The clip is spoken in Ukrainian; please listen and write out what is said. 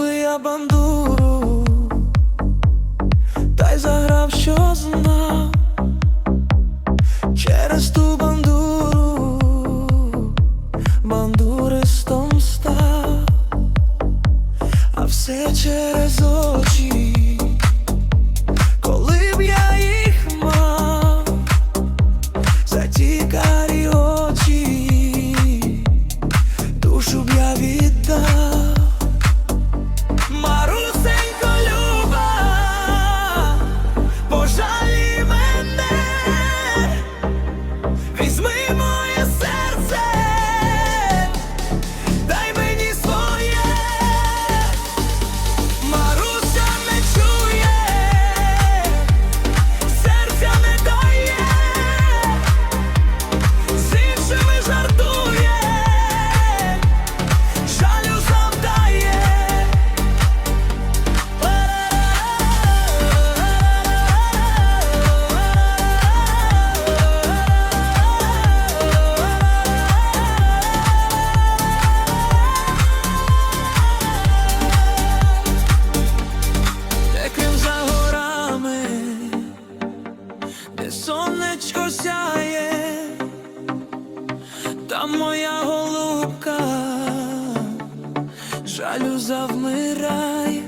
Би я бандуру, та й заграв, що знав. Через ту бандуру, бандуристом став, а все через очі, моя голубка жалю завмирає.